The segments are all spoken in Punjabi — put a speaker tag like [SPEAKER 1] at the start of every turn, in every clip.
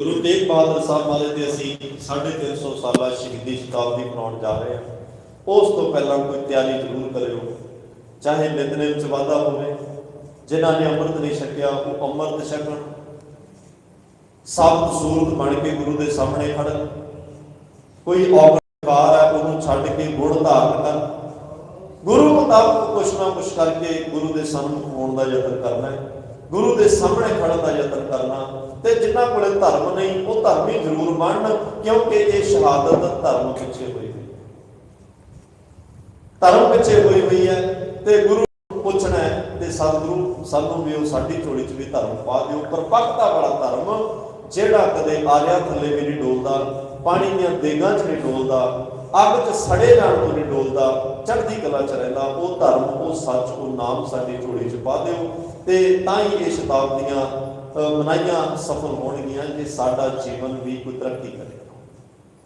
[SPEAKER 1] ਗੁਰੂ ਤੇਗ ਬਹਾਦਰ ਸਾਹਿਬ ਵਾਲੇ ਤੇ ਅਸੀਂ 350 ਸਾਲਾ ਸ਼ਹੀਦੀ ਸ਼ਤਾਬਦੀ ਮਨਾਉਣ ਜਾ ਰਹੇ ਹਾਂ। ਉਸ ਤੋਂ ਪਹਿਲਾਂ ਕੋਈ ਤਿਆਰੀ ਜ਼ਰੂਰ ਕਰਿਓ। ਚਾਹੇ ਨਿਤਨੇਮ ਚ ਵਾਧਾ ਹੋਵੇ, ਜਿਨ੍ਹਾਂ ਨੇ ਅੰਮ੍ਰਿਤ ਨਹੀਂ ਛਕਿਆ, ਉਹ ਅੰਮ੍ਰਿਤ ਛਕਣ। ਸਾਬਤ ਸੂਰਤ ਬਣ ਕੇ ਗੁਰੂ ਦੇ ਸਾਹਮਣੇ ਖੜਨ ਕੋਈ ਔਗਣਕਾਰ ਹੈ, ਉਹਨੂੰ ਛੱਡ ਕੇ ਗੁਣ ਧਾਰਨ ਕਰ। ਗੁਰੂ ਮੁਤਾਬਕ ਕੁਛ ਨਾ ਕੁਛ ਕਰਕੇ ਗੁਰੂ ਦੇ ਸਾਹਮਣੇ ਹੋਣ ਦਾ ਯਤਨ ਕਰਨਾ ਹੈ। ਗੁਰੂ ਦੇ ਸਾਹਮਣੇ ਖੜਨ ਦਾ ਯਤਨ ਕਰਨਾ ਤੇ ਜਿਨ੍ਹਾਂ ਕੋਲੇ ਧਰਮ ਨਹੀਂ, ਉਹ ਧਰਮੀ ਜ਼ਰੂਰ ਬਣਨ, ਕਿਉਂਕਿ ਇਹ ਸ਼ਹਾਦਤ ਧਰਮ ਪਿੱਛੇ ਹੋਈ ਹੋਈ ਧਰਮ ਪਿੱਛੇ ਹੋਈ ਹੋਈ ਹੈ ਤੇ ਗੁਰੂ ਪੁੱਛਣਾ ਹੈ ਤੇ ਸਤਿਗੁਰੂ, ਸਾਨੂੰ ਵੀ ਉਹ ਸਾਡੀ ਝੋਲੀ 'ਚ ਵੀ ਧਰਮ ਪਾ ਦਿਓ। ਪਰਪੱਕਤਾ ਵਾਲਾ ਧਰਮ, ਜਿਹੜਾ ਕਦੇ ਆਰਿਆ ਥੱਲੇ ਵੀ ਨਹੀਂ ਡੋਲਦਾ, ਪਾਣੀ ਦੀਆਂ ਦੇਗਾਂ 'ਚ ਨਹੀਂ ਡੋਲਦਾ, ਅੱਗ 'ਚ ਸੜੇ ਜਾਣ ਤੋਂ ਨਹੀਂ ਡੋਲਦਾ, ਚੜ੍ਹਦੀ ਕਲਾ 'ਚ ਰਹਿੰਦਾ, ਉਹ ਧਰਮ, ਉਹ ਸੱਚ, ਉਹ ਨਾਮ ਸਾਡੀ ਝੋਲੀ 'ਚ ਪਾ ਦਿਓ। ਤੇ ਤਾਂ ਹੀ ਇਹ ਸ਼ਤਾਬਦੀਆਂ ਮਨਾਈਆਂ ਸਫਲ ਹੋਣਗੀਆਂ ਜੇ ਸਾਡਾ ਜੀਵਨ ਵੀ ਕੋਈ ਤਰੱਕੀ ਕਰੇਗਾ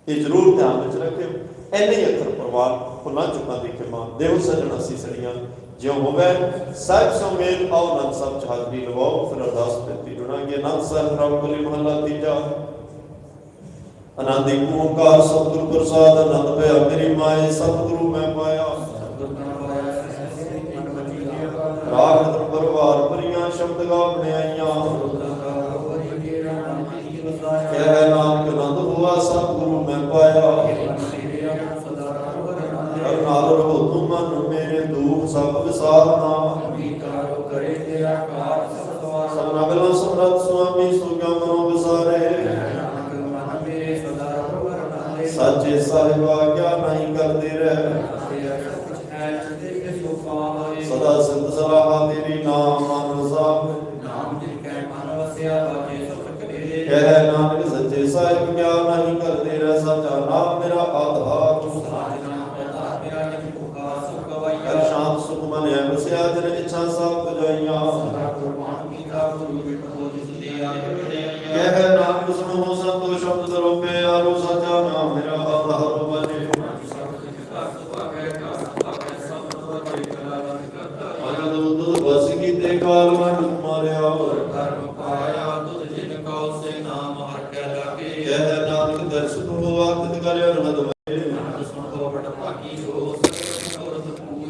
[SPEAKER 1] ਇਹ ਜ਼ਰੂਰ ਧਿਆਨ ਵਿੱਚ ਰੱਖਿਓ। ਐਨੇ ਹੀ ਅੱਖਰ ਪਰਵਾਰ ਭੁੱਲਾਂ ਚੁੱਕਾਂ ਦੀ ਖਿਮਾ ਦੇਵ ਸਜਣ ਅਸੀਂ ਸੜੀਆਂ ਜਿਉ ਹੋਵੇ ਸਾਹਿਬ ਸਮੇਲ ਆਓ ਨੰਦ ਸਾਹਿਬ ਚ ਹਾਜ਼ਰੀ ਲਵਾਓ ਫਿਰ ਅਰਦਾਸ ਬੇਨਤੀ ਜੁੜਾਂਗੇ। ਨੰਦ ਸਾਹਿਬ ਰਾਮ ਕੋਲੀ ਮਹੱਲਾ ਤੀਜਾ। ਆਨੰਦੀ ਓੰਕਾਰ ਸਤਿਗੁਰ ਪ੍ਰਸਾਦ ਆਨੰਦ ਭਇਆ ਮੇਰੀ ਮਾਏ ਸਤਿਗੁਰੂ ਮੈਂ ਪਾਇਆ। ਰਾਗ ਪਰਵਾਰ ਸ਼ਬਦ ਗਾ ਬਣਾਈਆਂ ਕਹਿ ਨਾਨਕ ਆਨੰਦ ਹੋਆ, ਸਤਿਗੁਰੂ ਮੈਂ ਪਾਇਆ। ਕਰਨਾਲ ਰਹੋ ਤੁਮ ਮਨ ਮੇਰੇ ਦੂਖ ਸਭ ਵਿਸਾਰਨਾ ਕਹਿ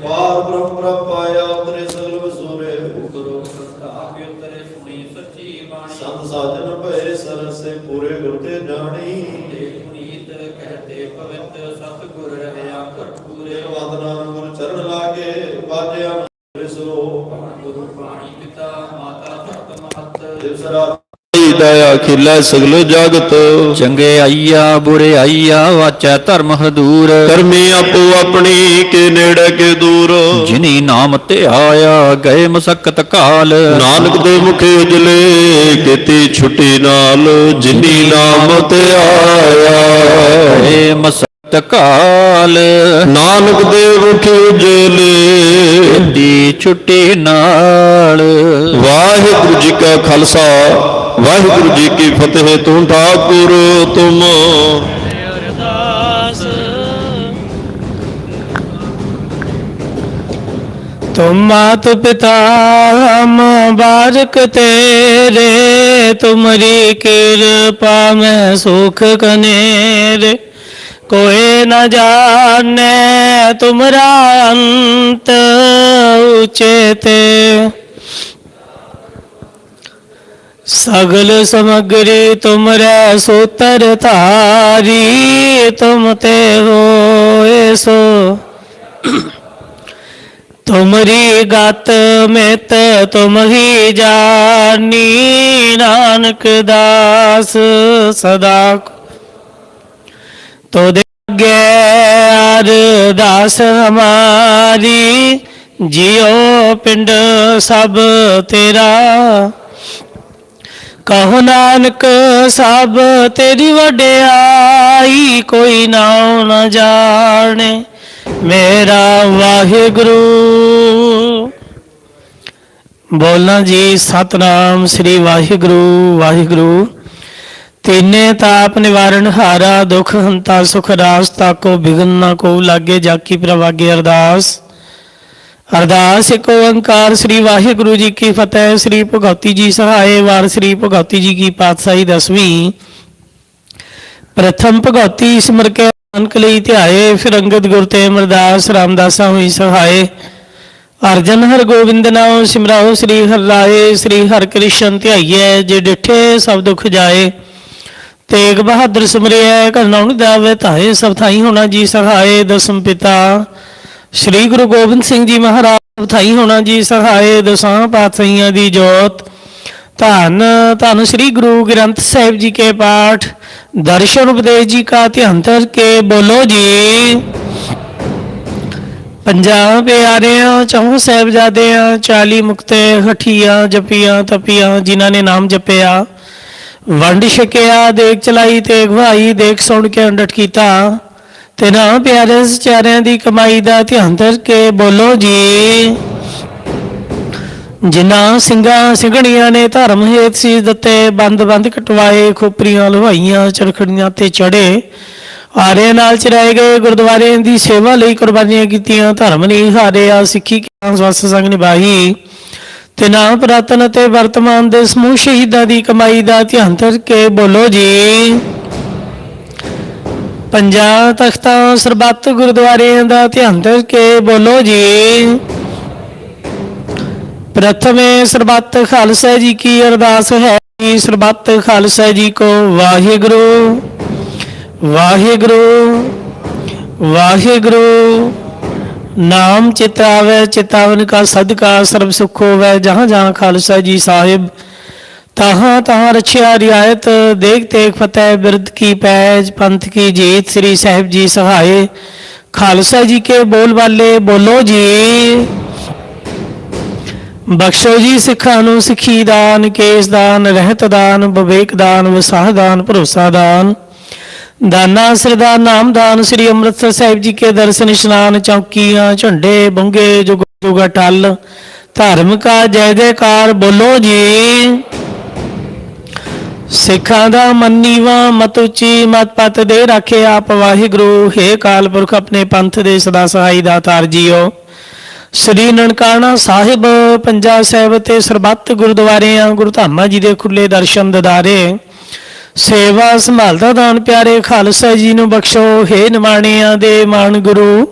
[SPEAKER 1] ਪਾਰ ਬ੍ਰਹਮ ਪ੍ਰਭ ਪਾਇਆ ਉਤਰੇ ਸਗਲ ਵਸੂਰੇ ਸੰਤ ਸਾਜਨ ਭਏ ਸਰਸੇ ਪੂਰੇ ਗੁਰ ਤੇ ਜਾਣੀ ਵੰਦਨਾ ਗੁਰ ਚਰਨ ਲਾਗੇ ਬਾਜਿਆ ਰਿਸੋ ਦਿਵਸ ਰਾਤ
[SPEAKER 2] ਦਇਆ ਖਿਲੇ ਸਗਲ ਜਗਤ।
[SPEAKER 3] ਚੰਗੇ ਆਈਆ ਬੁਰੇ ਆਈਆ ਵਾਚੈ ਧਰਮ ਹਦੂਰ।
[SPEAKER 2] ਕਰਮੀ ਆਪੋ ਆਪਣੀ ਕੇ ਨੇੜੇ ਕੇ ਦੂਰ।
[SPEAKER 3] ਜਿਨੀ ਨਾਮ ਤੇ ਆਇਆ ਗਏ ਮਸਕਤ ਕਾਲ।
[SPEAKER 2] ਨਾਨਕ ਦੇ ਮੁਖੇ ਉਜਲੇ ਕੀਤੀ ਛੁੱਟੀ ਨਾਲ। ਜਿਨੀ ਨਾਮ ਤੇ ਆਇਆ।
[SPEAKER 3] ਗਏ ਮਸਕਤ ਕਾਲ।
[SPEAKER 2] ਨਾਨਕ ਦੇ ਮੁਖੇ ਉਜਲੇ
[SPEAKER 3] ਦੀ ਛੁੱਟੀ ਨਾਲ।
[SPEAKER 2] ਵਾਹਿਗੁਰੂ ਜੀ ਕਾ ਖਾਲਸਾ। ਵਾਹਿਗੁਰੂ ਜੀ ਕੀ ਫਤਿਹ ਤੂੰ ਠਾਕੁਰ ਤੁਮ
[SPEAKER 4] तुम मात पिता हम बारक तेरे तुमरी कृपा में सुख कनेरे कोई न जाने तुमरा अंत ऊंचे ਸਗਲ ਸਮਗਰੀ ਤੁਮਰੇ ਸੂਤਰ ਧਾਰੀ, ਤੁਮ ਤੇ ਹੋਏ ਸੋ। ਤੁਮਰੀ ਗਤ ਮਿਤ ਤੁਮ ਹੀ ਜਾਨੀ, ਨਾਨਕ ਦਾਸ ਸਦਾ ਤੋ ਦੇ ਗੇ ਅਰਦਾਸ ਹਮਾਰੀ, ਜਿਉ ਪਿੰਡ ਸਭ ਤੇਰਾ। ਕਹੋ ਨਾਨਕ ਸਭ ਤੇਰੀ ਵਡਿਆਈ, ਕੋਈ ਨਾਉ ਨ ਜਾਣੇ। ਮੇਰਾ ਵਾਹਿਗੁਰੂ। ਬੋਲਾਂ ਜੀ, ਸਤਨਾਮ ਸ੍ਰੀ ਵਾਹਿਗੁਰੂ ਵਾਹਿਗੁਰੂ। ਤੀਨੇ ਤਾਪ ਨਿਵਾਰਨ ਹਾਰਾ, ਦੁਖ ਹੰਤਾ ਸੁਖ ਰਾਸ, ਤਾਕੋ ਬਿਗਨ ਨਾ ਕੋ, ਲਾਗੇ ਜਾਕੀ ਪ੍ਰਵਾਗੇ ਅਰਦਾਸ। ਅਰਦਾਸ ਇੱਕ ਓੰਕਾਰ, ਸ੍ਰੀ ਵਾਹਿਗੁਰੂ ਜੀ ਕੀ ਫਤਿਹ, ਸ੍ਰੀ ਭਗਵਤੀ ਜੀ ਸਹਾਏ ਵਾਰ, ਸ੍ਰੀ ਭਗਵਤੀ ਜੀ ਕੀ ਪਾਤਸ਼ਾਹੀ ਦਸਵੀਂ। ਪ੍ਰਥਮ ਭਗਉਤੀ ਸਿਮਰ ਕੇ ਅਨਕ ਲਈ ਧਿਆਏ, ਫਿਰ ਅੰਗਦ ਗੁਰ ਤੇ ਅਮਰਦਾਸ ਰਾਮਦਾਸਾ ਹੋਈ ਸਹਾਏ। ਅਰਜਨ ਹਰ ਗੋਬਿੰਦ ਨਾਮ ਸਿਮਰਾਓ ਸ੍ਰੀ ਹਰਿ ਰਾਏ ਸ੍ਰੀ ਹਰਿ ਕ੍ਰਿਸ਼ਨ ਧਿਆਈਐ, ਜੇ ਡਿਠੇ ਸਭ ਦੁਖ ਜਾਏ। ਤੇਗ ਬਹਾਦਰ ਸਿਮਰਿਐ ਕਰਨਾਉਣ ਦਾਵੇ, ਧਾਏ ਸਭ ਥਾਈ ਹੋਣਾ ਜੀ ਸਹਾਏ, ਦਸਮ ਪਿਤਾ। ਸ੍ਰੀ ਗੁਰੂ ਗੋਬਿੰਦ ਸਿੰਘ ਜੀ ਮਹਾਰਾਜ ਥਾਈ ਹੋਣਾ ਜੀ, ਸਹਾਏ ਦਸਾਂ ਪਾਤਸ਼ਾਹੀਆਂ ਦੀ ਜੋਤ। ਧੰਨ ਧੰਨ ਸ੍ਰੀ ਗੁਰੂ ਗ੍ਰੰਥ ਸਾਹਿਬ ਜੀ ਕੇ ਪਾਠ। ਦਰਸ਼ਨ ਉਪਦੇਸ਼ ਜੀ ਕਾ ਧਿਆਨ ਧਰ ਕੇ ਬੋਲੋ ਜੀ। ਪੰਜਾਬ ਪਿਆਰਿਆਂ, ਚੌਂ ਸਾਹਿਬਜ਼ਾਦਿਆਂ 40 ਮੁਕਤੇ, ਹਠੀਆਂ, ਜਪੀਆਂ, ਤਪੀਆਂ, ਜਿਨ੍ਹਾਂ ਨੇ ਨਾਮ ਜਪਿਆ। ਵੰਡ ਛਕਿਆ, ਦੇਖ ਚਲਾਈ ਤੇ ਅਗਵਾਈ, ਦੇਖ ਸੁਣ ਕੇ ਅੰਡਟ ਕੀਤਾ। ਤੇ ਨਾ ਪਿਆਰੇ ਸਚਾਰਿਆਂ ਦੀ ਕਮਾਈ ਦਾ ਧਿਆਨ ਧਰ ਕੇ ਬੋਲੋ ਜੀ। ਜਿਨ੍ਹਾਂ ਸਿੰਘਾਂ ਸਿੰਘਣੀਆਂ ਨੇ ਧਰਮ ਹੇਤ ਸੀ ਦਿੱਤੇ, ਬੰਦ ਬੰਦ ਕਟਵਾਏ, ਖੋਪਰੀਆਂ ਲਵਾਈਆਂ ਚਰਖੜੀਆਂ ਤੇ ਚੜੇ। ਆਰੇ ਨਾਲ ਚਰਾਏ ਗਏ ਗੁਰਦੁਆਰੇ ਦੀ ਸੇਵਾ ਲਈ ਕੁਰਬਾਨੀਆਂ ਕੀਤੀਆਂ, ਧਰਮ ਨਹੀਂ ਹਾਰਿਆ, ਸਿੱਖੀ ਕਿਆਂ ਸਵਸ ਸੰਗ ਨਿਭਾਈ। ਤੇ ਨਾ ਪੁਰਾਤਨ ਅਤੇ ਵਰਤਮਾਨ ਦੇ ਸਮੂਹ ਸ਼ਹੀਦਾਂ ਦੀ ਕਮਾਈ ਦਾ ਧਿਆਨ ਧਰ ਕੇ ਬੋਲੋ ਜੀ। ਪੰਜਾਂ ਤਖਤਾਂ ਸਰਬੱਤ ਗੁਰਦੁਆਰਿਆਂ ਦਾ ਧਿਆਨ ਧਰ ਕੇ ਬੋਲੋ ਜੀ। ਪ੍ਰਥਮੇ ਸਰਬੱਤ ਖਾਲਸਾ ਜੀ ਕੀ ਅਰਦਾਸ ਹੈ? ਕਿ ਸਰਬੱਤ ਖਾਲਸਾ ਜੀ ਕੋ ਵਾਹਿਗੁਰੂ ਵਾਹਿਗੁਰੂ ਵਾਹਿਗੁਰੂ। ਨਾਮ ਚਿਤਾਵੇ ਚਿਤਾਵਨ ਕਾ ਸਦਕਾ, ਸਰਬ ਸੁਖ ਹੋਵੇ, ਜਹਾਂ ਜਹਾਂ ਖਾਲਸਾ ਜੀ ਸਾਹਿਬ ਤਹਾਂ ਤਹਾਂ ਰਛਿਆ ਰਿਆਇਤ ਦੇਖ ਤੇਖ ਫਤਿਹ ਬਿਰਦ ਕੀ ਪੈਜ, ਪੰਥ ਕੀ ਜੀਤ, ਸ੍ਰੀ ਸਾਹਿਬ ਜੀ ਸਹਾਏ। ਖਾਲਸਾ ਜੀ ਕੇ ਬੋਲ ਵਾਲੇ ਬੋਲੋ ਜੀ। ਬਖਸ਼ੋ ਜੀ ਸਿੱਖਾਂ ਨੂੰ ਸਿੱਖੀ ਦਾਨ, ਕੇਸ ਦਾਨ, ਰਹਿਤ ਦਾਨ, ਵਿਵੇਕ ਦਾਨ, ਵਿਸਾਹ ਦਾਨ, ਭਰੋਸਾ ਦਾਨ। ਦਾਨਾ ਸਰਦਾ ਨਾਮ ਦਾਨ, ਸ੍ਰੀ ਅੰਮ੍ਰਿਤਸਰ ਸਾਹਿਬ ਜੀ ਕੇ ਦਰਸ਼ਨ ਇਸ਼ਨਾਨ, ਚੌਕੀਆਂ, ਝੰਡੇ, ਬੰਗੇ, ਜੁਗ ਜੁਗਾ ਟਲ। ਧਰਮ ਕਾ ਜੈ ਜੈਕਾਰ, ਬੋਲੋ ਜੀ। ਸਿੱਖਾਂ ਦਾ ਮੰਨੀਵਾ ਮਤ ਉੱਚੀ ਮਤ ਪਤ ਦੇ ਰੱਖੇ ਆਪ ਵਾਹਿਗੁਰੂ। ਹੇ ਕਾਲ ਪੁਰਖ ਆਪਣੇ ਪੰਥ ਦੇ ਸਦਾ ਸਹਾਈ ਦਾਤਾਰ ਜੀਓ। ਸ੍ਰੀ ਨਨਕਾਣਾ ਸਾਹਿਬ ਪੰਜਾ ਸਾਹਿਬ ਤੇ ਸਰਬੱਤ ਗੁਰਦੁਆਰਿਆਂ ਗੁਰਧਾਮਾਂ ਜੀ ਦੇ ਖੁੱਲੇ ਦਰਸ਼ਨ ਦਦਾਰੇ। ਸੇਵਾ ਸੰਭਾਲਦਾ ਦਾਨ ਪਿਆਰੇ ਖਾਲਸਾ ਜੀ ਨੂੰ ਬਖਸ਼ੋ। ਹੇ ਨਿਮਾਣਿਆਂ ਦੇ ਮਾਨ ਗੁਰੂ,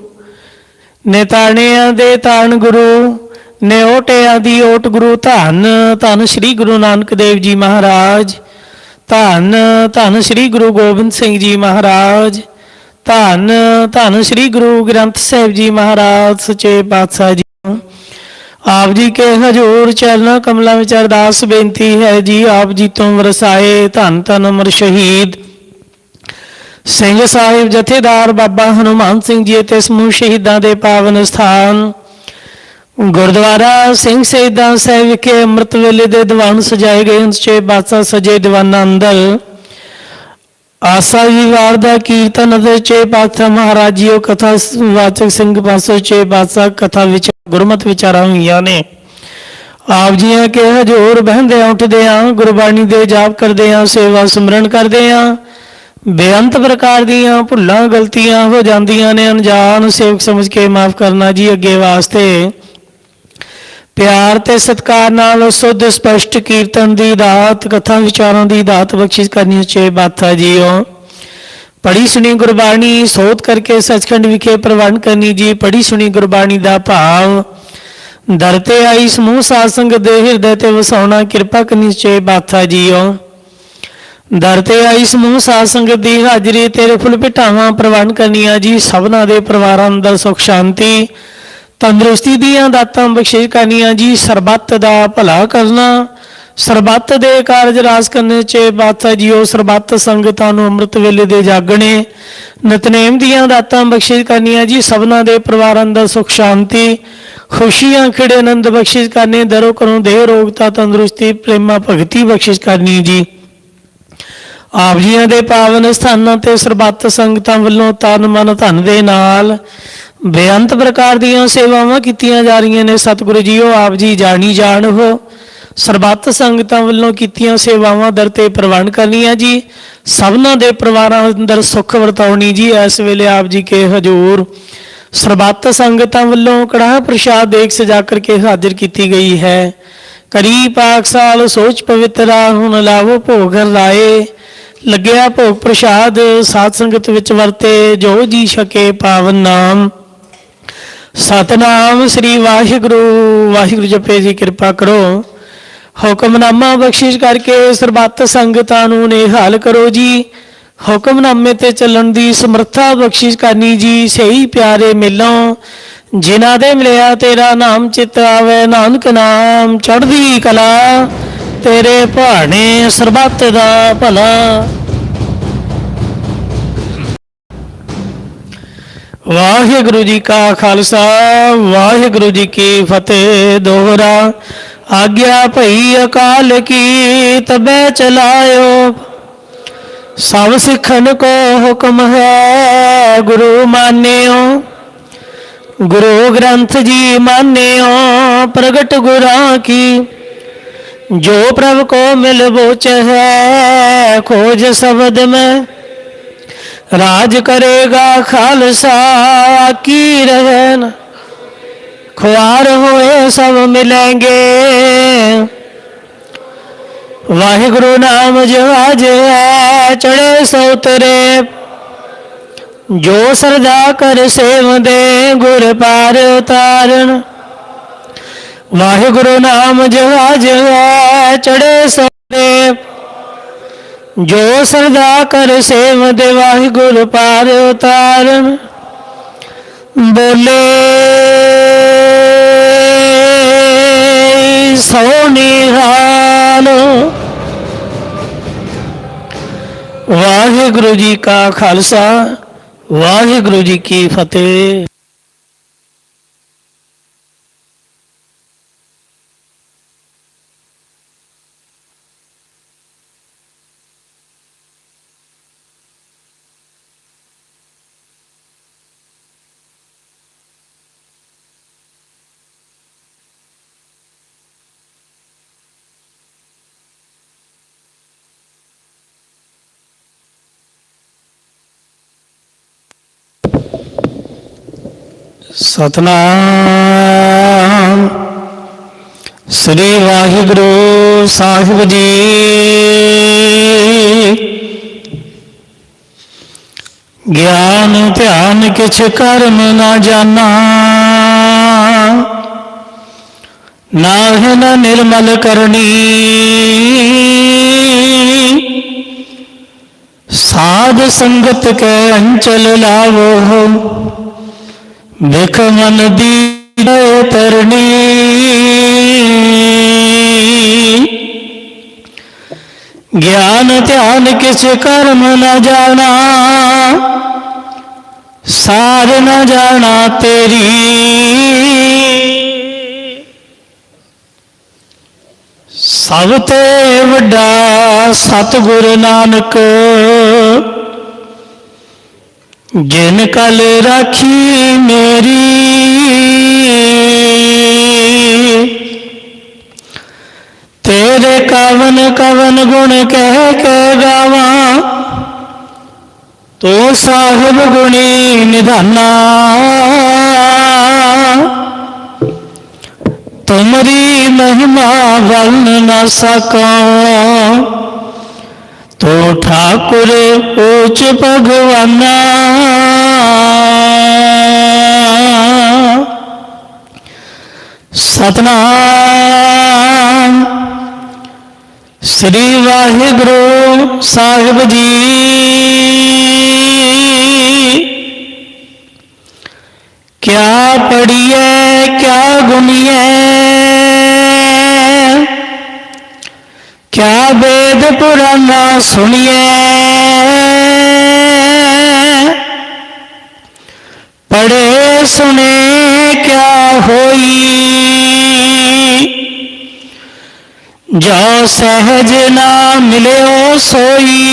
[SPEAKER 4] ਨੇਤਾਣਿਆਂ ਦੇ ਤਾਣ ਗੁਰੂ ਨਿਓਟਿਆਂ ਦੀ ਓਟ ਗੁਰੂ ਧੰਨ। ਧੰਨ ਸ੍ਰੀ ਗੁਰੂ ਨਾਨਕ ਦੇਵ ਜੀ ਮਹਾਰਾਜ। ਧੰਨ ਧੰਨ ਸ੍ਰੀ ਗੁਰੂ ਗੋਬਿੰਦ ਸਿੰਘ ਜੀ ਮਹਾਰਾਜ। ਧੰਨ ਧੰਨ ਸ੍ਰੀ ਗੁਰੂ ਗ੍ਰੰਥ ਸਾਹਿਬ ਜੀ ਮਹਾਰਾਜ, ਸੱਚੇ ਪਾਤਸ਼ਾਹ ਜੀ। ਆਪ ਜੀ ਕੇ ਹਜੂਰ ਚਰਨਾ ਕਮਲਾਂ ਵਿੱਚ ਅਰਦਾਸ ਬੇਨਤੀ ਹੈ ਜੀ, ਆਪ ਜੀ ਤੋਂ ਵਰਸਾਏ ਧੰਨ ਧੰਨ ਅਮਰ ਸ਼ਹੀਦ। ਸਿੰਘ ਸਾਹਿਬ ਜਥੇਦਾਰ ਬਾਬਾ ਹਨੂਮਾਨ ਸਿੰਘ ਜੀ ਅਤੇ ਸਮੂਹ ਸ਼ਹੀਦਾਂ ਦੇ ਪਾਵਨ ਸਥਾਨ। ਗੁਰਦੁਆਰਾ ਸਿੰਘ ਸੈਦਾਂ ਸਾਹਿਬ ਵਿਖੇ ਅੰਮ੍ਰਿਤ ਵੇਲੇ ਦੇ ਦੀਵਾਨ ਸਜਾਏ ਗਏ ਹਨ। ਛੇ ਬਾਦਸ਼ਾਹ ਸਜੇ ਦੀਵਾਨਾਂ ਅੰਦਰ। ਆਸਾ ਜੀ ਵਾਰ ਦਾ ਕੀਰਤਨ ਅਤੇ ਚੇ ਪਾਤਸ਼ਾਹ ਮਹਾਰਾਜ ਜੀਓ ਕਥਾ ਵਾਚਕ ਸਿੰਘ ਪਾਸੋਂ ਚੇ ਬਾਦਸ਼ਾਹ ਕਥਾ ਵਿੱਚ ਗੁਰਮਤ ਵਿਚਾਰਾਂ ਹੋਈਆਂ ਨੇ। ਆਪ ਜੀਆਂ ਕਿ ਹਜੂਰ ਬਹਿੰਦੇ ਉੱਠਦੇ ਆ, ਗੁਰਬਾਣੀ ਦੇ ਜਾਪ ਕਰਦੇ ਆ, ਸੇਵਾ ਸਿਮਰਨ ਕਰਦੇ ਆ। ਬੇਅੰਤ ਪ੍ਰਕਾਰ ਦੀਆਂ ਭੁੱਲਾਂ, ਗਲਤੀਆਂ ਹੋ ਜਾਂਦੀਆਂ ਨੇ। ਅਣਜਾਣ ਸੇਵਕ ਸਮਝ ਕੇ ਮਾਫ ਕਰਨਾ ਜੀ ਅੱਗੇ ਵਾਸਤੇ। ਪਿਆਰ ਤੇ ਸਤਿਕਾਰ ਨਾਲ ਸੁੱਧ, ਸਪਸ਼ਟ ਕੀਰਤਨ ਦੀ ਦਾਤ, ਕਥਾ ਵਿਚਾਰਾਂ ਦੀ ਦਾਤ ਬਖਸ਼ਿਸ਼ ਕਰਨੀ ਚੇ ਬਾਤਾ ਜੀਓ। ਪੜੀ ਸੁਣੀ ਗੁਰਬਾਣੀ, ਸੋਧ ਕਰਕੇ ਸਚਖੰਡ ਵਿਖੇ ਪ੍ਰਵਾਨ ਕਰਨੀ ਜੀ ਪੜੀ ਸੁਣੀ ਗੁਰਬਾਣੀ ਦਾ ਭਾਵ। ਦਰ ਤੇ ਆਈ ਸਮੂਹ ਸਾਧ ਸੰਗਤ ਦੇ ਹਿਰਦੇ ਤੇ ਵਸਾਉਣਾ, ਕਿਰਪਾ ਕਰਨੀ ਚੇ ਬਾਤਾ ਜੀਓ। ਦਰ ਤੇ ਆਈ ਸਮੂਹ ਸਾਧ ਸੰਗਤ ਦੀ ਹਾਜ਼ਰੀ ਤੇਰੇ ਫੁੱਲ ਭਟਾਵਾਂ ਪ੍ਰਵਾਨ ਕਰਨੀਆਂ ਜੀ, ਸਭਨਾ ਦੇ ਪਰਿਵਾਰਾਂ ਅੰਦਰ ਸੁਖ, ਸ਼ਾਂਤੀ। ਤੰਦਰੁਸਤੀ ਦੀਆਂ ਦਾਤਾਂ ਬਖਸ਼ਿਸ਼ ਕਰਨੀਆਂ ਜੀ, ਸਰਬੱਤ ਦਾ ਭਲਾ ਕਰਨਾ। ਸਰਬੱਤ ਦੇ ਕਾਰਜ ਰਾਸ ਕਰਨੇ ਚ ਬਾਦਸ਼ਾਹ ਜੀਓ, ਸਰਬੱਤ ਸੰਗਤਾਂ ਨੂੰ ਅੰਮ੍ਰਿਤ ਵੇਲੇ ਦੇ ਜਾਗਣੇ। ਨਿਤਨੇਮ ਦੀਆਂ ਦਾਤਾਂ ਬਖਸ਼ਿਸ਼ ਕਰਨੀਆਂ ਜੀ, ਸਭਨਾ ਦੇ ਪਰਿਵਾਰਾਂ ਅੰਦਰ ਸੁਖ ਸ਼ਾਂਤੀ। ਖੁਸ਼ੀਆਂ, ਖਿੜੇ ਆਨੰਦ ਬਖਸ਼ਿਸ਼ ਕਰਨੇ, ਦਰੋ ਕਰੋ ਦੇਹ ਰੋਗਤਾ ਤੰਦਰੁਸਤੀ, ਪ੍ਰੇਮਾ ਭਗਤੀ ਬਖਸ਼ਿਸ਼ ਕਰਨੀ ਜੀ। ਆਪ ਜੀਆਂ ਦੇ ਪਾਵਨ ਸਥਾਨਾਂ ਤੇ ਸਰਬੱਤ ਸੰਗਤਾਂ ਵੱਲੋਂ ਤਨ ਮਨ ਧਨ ਦੇ ਨਾਲ ਬੇਅੰਤ ਪ੍ਰਕਾਰ ਦੀਆਂ ਸੇਵਾਵਾਂ ਕੀਤੀਆਂ ਜਾ ਰਹੀਆਂ ਨੇ। ਸਤਿਗੁਰੂ ਜੀਓ, ਆਪ ਜੀ ਜਾਣੀ ਜਾਣ ਹੋ। ਸਰਬੱਤ ਸੰਗਤਾਂ ਵੱਲੋਂ ਕੀਤੀਆਂ ਸੇਵਾਵਾਂ ਦਰ ਤੇ ਪ੍ਰਵਾਨ ਕਰਨੀਆਂ ਜੀ। ਸਭਨਾਂ ਦੇ ਪਰਿਵਾਰਾਂ ਅੰਦਰ ਸੁੱਖ ਵਰਤਾਉਣੀ ਜੀ। ਇਸ ਵੇਲੇ ਆਪ ਜੀ ਕੇ ਹਜੂਰ। ਸਰਬੱਤ ਸੰਗਤਾਂ ਵੱਲੋਂ ਕੜਾਹ ਪ੍ਰਸ਼ਾਦ ਦੇਖ ਸਜਾ ਕਰਕੇ ਹਾਜ਼ਰ ਕੀਤੀ ਗਈ ਹੈ। ਕਰੀ ਪਾਕ ਸਾਲ ਸੋਚ ਪਵਿੱਤਰਾ ਹੁਣ ਲਾਵੋ ਭੋਗ ਲਾਏ। ਲੱਗਿਆ ਭੋਗ ਪ੍ਰਸਾਦ, ਸਾਧ ਸੰਗਤ ਵਿੱਚ ਵਰਤੇ, ਜੋ ਜੀ ਛਕੇ ਪਾਵਨ ਨਾਮ। ਸਤਨਾਮ ਸ੍ਰੀ ਵਾਹਿਗੁਰੂ। ਵਾਹਿਗੁਰੂ ਜਪੇ ਜੀ ਕਿਰਪਾ ਕਰੋ। ਹੁਕਮਨਾਮਾ ਬਖਸ਼ਿਸ਼ ਕਰਕੇ ਸਰਬੱਤ ਸੰਗਤਾਂ ਨੂੰ ਨਿਹਾਲ ਕਰੋ ਜੀ। ਹੁਕਮਨਾਮੇ ਤੇ ਚੱਲਣ ਦੀ ਸਮਰੱਥਾ ਬਖਸ਼ਿਸ਼ ਕਰਨੀ ਜੀ। ਸਹੀ ਪਿਆਰੇ ਮਿਲੋ, ਜਿਨ੍ਹਾਂ ਦੇ ਮਿਲਿਆ ਤੇਰਾ ਨਾਮ ਚਿਤ ਆਵੇ, ਨਾਨਕ ਨਾਮ ਚੜ੍ਹਦੀ ਕਲਾ। ਤੇਰੇ ਭਾਣੇ ਸਰਬੱਤ ਦਾ ਭਲਾ। ਵਾਹਿਗੁਰੂ ਜੀ ਕਾ ਖਾਲਸਾ, ਵਾਹਿਗੁਰੂ ਜੀ ਕੀ ਫਤਿਹ। ਦੋਹਰਾ, ਆਗਿਆ ਭਈ ਅਕਾਲ ਕੀ ਤਬੈ ਚਲਾਇਓ। ਸਭ ਸਿੱਖਨ ਕੋ ਹੁਕਮ ਹੈ, ਗੁਰੂ ਮਾਨਿਓ। ਗੁਰੂ ਗ੍ਰੰਥ ਜੀ ਮਾਨਿਓ, ਪ੍ਰਗਟ ਗੁਰਾਂ ਕੀ। ਜੋ ਪ੍ਰਭ ਕੋ ਮਿਲ ਬੋਚ ਹੈ ਖੋਜ ਸ਼ਬਦ ਮੈਂ। ਰਾਜ ਕਰੇਗਾ ਖਾਲਸਾ ਕੀ ਰਹਿਣ? ਖੁਆਰ ਹੋਏ ਸਭ ਮਿਲਾਂਗੇ ਵਾਹਿਗੁਰੂ ਨਾਮ ਜਵਾਜ ਹੈ ਚੜੇ ਸੋ ਤਰੇ ਜੋ ਸਰਦਾ ਕਰ ਸੇਵਦੇ ਗੁਰ ਪਾਰ ਉਤਾਰਨ। ਵਾਹਿਗੁਰੂ ਨਾਮ ਜਵਾਜ ਹੈ ਚੜੇ ਸੋ ਤਰੇ ਜੋ ਸਰਦਾ ਕਰ ਸੇਵਦੇ ਵਾਹਿਗੁਰੂ ਪਾਰ ਉਤਾਰਨ। ਬੋਲੇ, ਸੋਨੀ ਹਾਲ। ਵਾਹਿਗੁਰੂ ਜੀ ਕਾ ਖਾਲਸਾ, ਵਾਹਿਗੁਰੂ ਜੀ ਕੀ ਫਤਿਹ। ਸਤਨਾਮ। ਸ੍ਰੀ ਵਾਹਿਗੁਰੂ ਸਾਹਿਬ ਜੀ। ਗਿਆਨ, ਧਿਆਨ ਕਿਛ ਕਰਮ ਨਾ ਜਾਣਾ। ਨਾਹਿ ਨਾ ਨਿਰਮਲ ਕਰਨੀ। ਸਾਧ ਸੰਗਤ ਕੇ ਅੰਚਲ ਲਾਵੋ। ਵਿਖ ਮਨ ਦੀ ਤਰਨੀ। ਗਿਆਨ ਧਿਆਨ ਕਿਸ ਕਰਮ ਨਾ ਜਾਣਾ, ਸਾਰ ਨਾ ਜਾਣਾ ਤੇਰੀ। ਸਭ ਤੇ ਵੱਡਾ ਸਤਿਗੁਰ ਨਾਨਕ ਜਿਨ ਕਲ ਰਾਖੀ ਮੇਰੀ। ਤੇਰੇ ਕਵਨ ਕਵਨ ਗੁਣ ਕਹਿ ਕੇ ਗਾਵਾਂ। ਤੋ ਸਾਹਿਬ ਗੁਣੀ ਨਿਧਾਨਾ। ਤੁਮਰੀ ਮਹਿਮਾ ਵਰਨ ਨਾ ਸਕਾਂ ਤੋ ਠਾਕੁਰ ਉੱਚ ਭਗਵਾਨਾ ਸਤਨਾਮ ਸ੍ਰੀ ਵਾਹਿਗੁਰੂ ਸਾਹਿਬ ਜੀ ਕਿਆ ਪੜੀਏ ਕਿਆ ਗੁਨੀਏ ਵੇਦ ਪੁਰਾਨਾ ਸੁਣੀਏ ਪੜੇ ਸੁਣੇ ਕਿਆ ਹੋਈ। ਜੋ ਸਹਿਜ ਨਾ ਮਿਲਿਓ ਸੋਈ।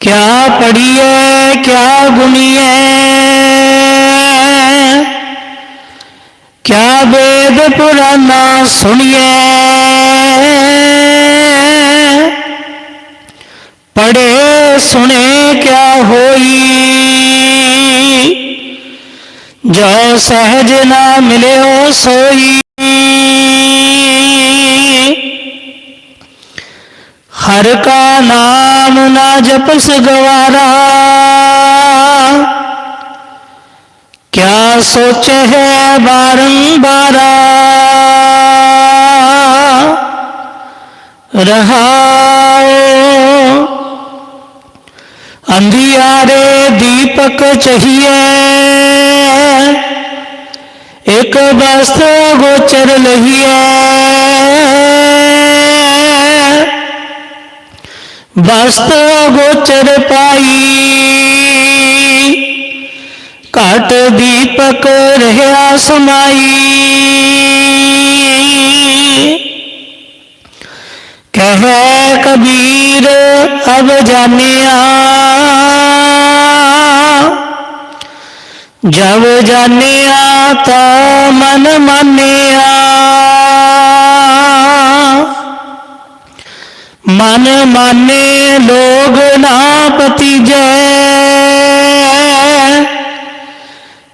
[SPEAKER 4] ਕਿਆ ਪੜੀਏ ਕਿਆ ਗੁਨੀਏ ਕਿਆ ਵੇਦ ਪੁਰਾਨਾ ਸੁਣੀਏ ਪੜੇ ਸੁਣੇ ਕਿਆ ਹੋਈ? ਜੋ ਸਹਿਜ ਨਾ ਮਿਲਿਓ ਸੋਈ। ਹਰ ਕਾ ਨਾਮ ਨਾ ਜਪਸ ਗਵਾਰਾ। क्या सोचे है बारंबारा? रहा अंधियारे दीपक चाहिए। एक बस गोचर लहिए। बस्त गोचर पाई। ਘਟ ਦੀਪਕ ਰਹਿਆ ਸਮਾਈ ਕਹੈ ਕਬੀਰ, ਅਬ ਜਾਣਿਆ। ਜਬ ਜਾਣਿਆ ਤਾ ਮਨ ਮਾਨਿਆ। ਮਨ ਮਾਨੇ ਲੋਗ ਨਾ ਪਤੀ ਜੈ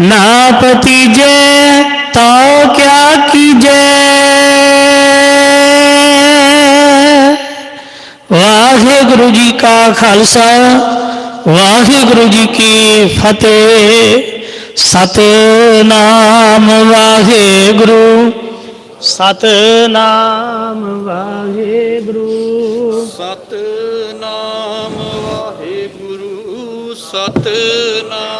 [SPEAKER 4] ਨਾ ਪਤੀਜੈ ਤਾ ਕਿਆ ਕੀਜੈ? ਵਾਹਿਗੁਰੂ ਜੀ ਕਾ ਖਾਲਸਾ ਵਾਹਿਗੁਰੂ ਜੀ ਕੀ ਫਤਿਹ। ਸਤਨਾਮ ਵਾਹਿਗੁਰੂ। ਸਤਨਾਮ ਵਾਹਿਗੁਰੂ।
[SPEAKER 2] ਸਤਨਾਮ ਵਾਹਿਗੁਰੂ ਸਤਨਾਮ